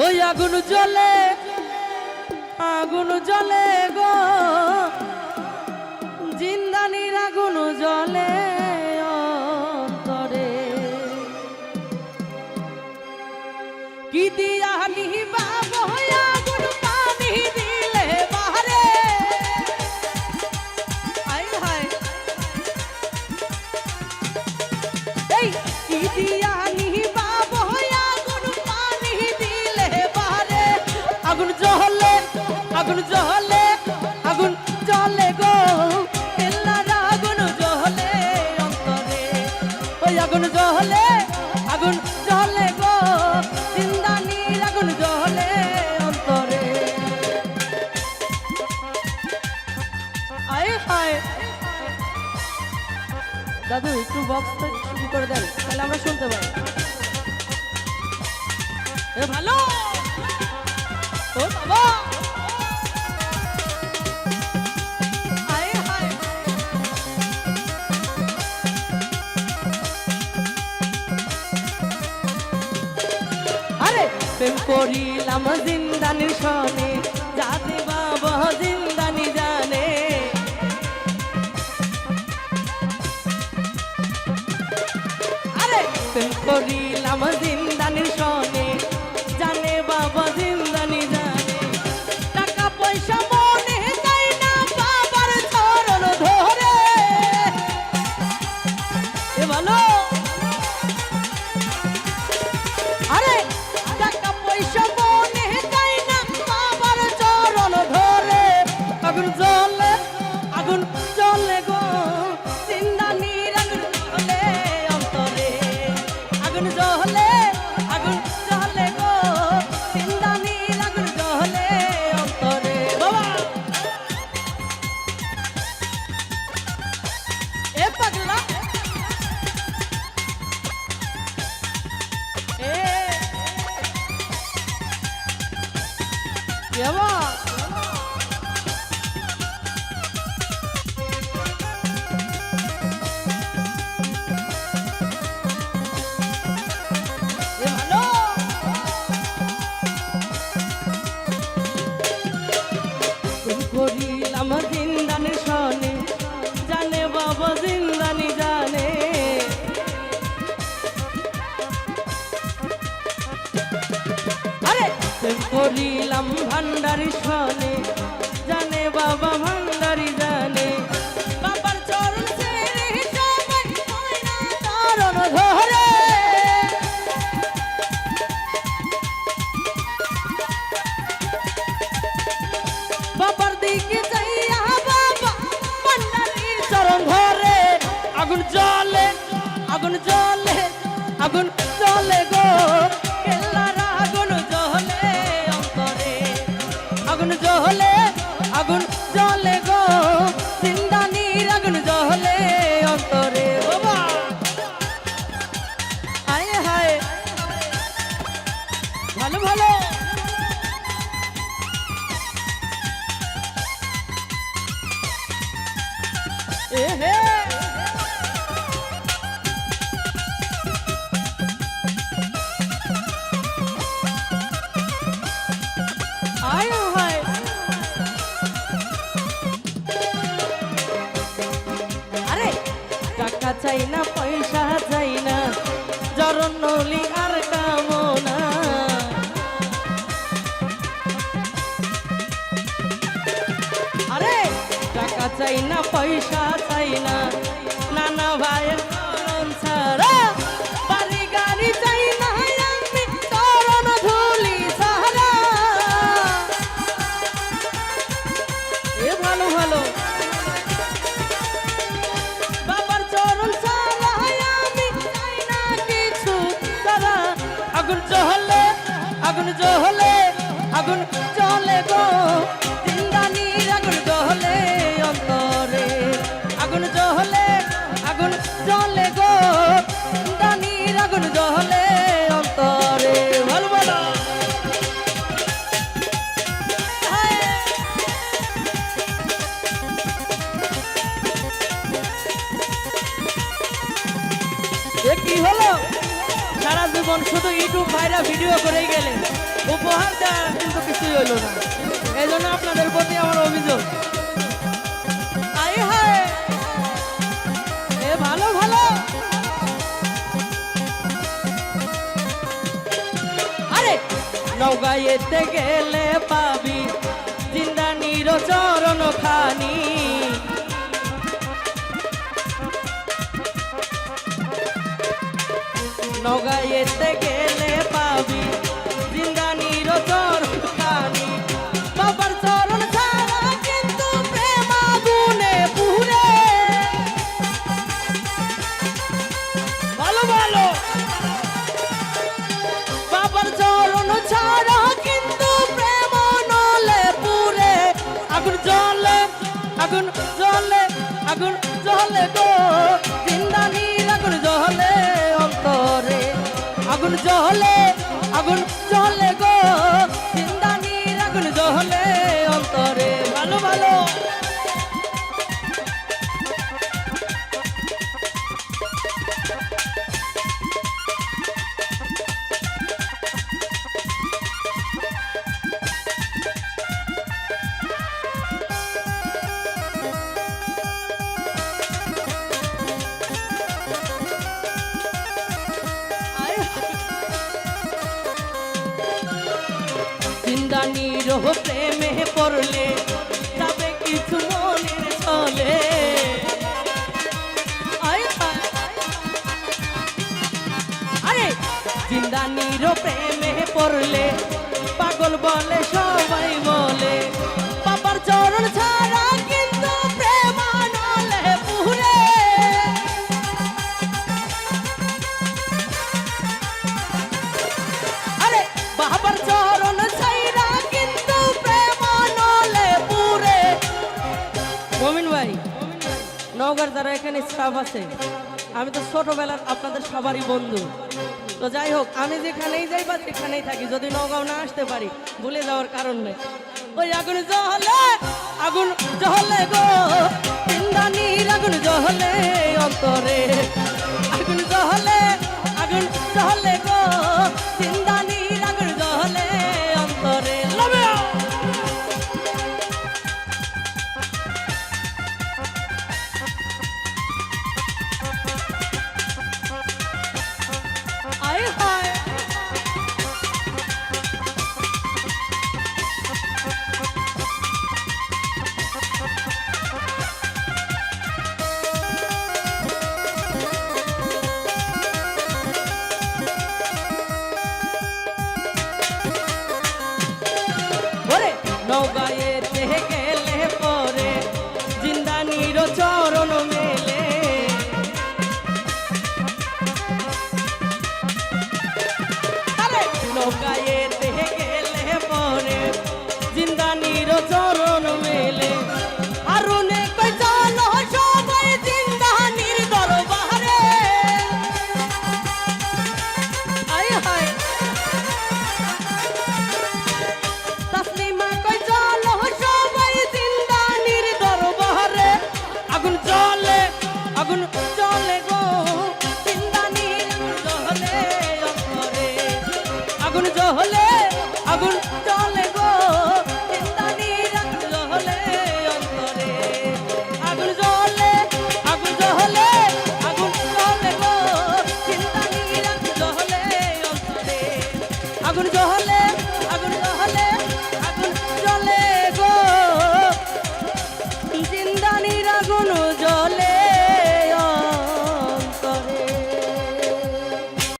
ওই আগুন জলে আগুন জলে গো। আগুন জলে আগুন জলে গো। কেল্লার আগুন জলে অন্তরে। ওই আগুন জলে আগুন জলে গো। চিন্তানির আগুন জলে অন্তরে। আয় হায়। দাদু, একটু বক্সটা শুরু করে দেন, তাহলে আমরা শুনতে পারি ভালো। ও বাবা। রাম জিন্দানি শনে জাতি বাবা জিন্দানি জানে। আরে করিলাম জিন্দানি শনে 什么 আগুন জলে আগুন জলে আগুন জলে গো। কেল্লার আগুন জলে অন্তরে। আগুন জলে আগুন চাই না পয়সা চাই না। সারা শুধু ইউটিউব ভাইরা ভিডিও করেই গেলেন উপহার দেওয়ার কিন্তু কিছুই হইল না। এই জন্য আপনাদের প্রতি আমার অভিযোগ। হায়! এ ভালো ভালো! আরে! নৌকায়েতে গেলে পাবি, জিন্দানির চরণ খানি নৌকায়েতে গেলে পাবি। জিন্দানির চরণ খানি। বাবার চরণ ছাড়া কিন্তু প্রেম আগুনে পুরে ভালো ভালো বাবার চরণ ছাড়া কিন্তু প্রেম নলে পুরে। আগুন জ্বলে আগুন জ্বলে আগুন জ্বলে গো। জিন্দানির আগুন অন্তরে আগুন জ্বলে আগুন জ্বলে প্রেমে পড়লে যাবে কিছু মনের চলে। আরে জিন্দানির প্রেমে পড়লে পাগল বলে এখানে স্টাফ আছে। আমি তো ছোটবেলার আপনাদের সবারই বন্ধু। তো যাই হোক, আমি যেখানেই যাই বা যেখানেই থাকি, যদি নগাঁও না আসতে পারি, ভুলে যাওয়ার কারণ নেই। ওই আগুন জহলে আগুন জহলে গো। ইন্দানির আগুন জহলে অন্তরে। আগুন জহলে আগুন জহলে গো। ইন্দানির জ্বলে গো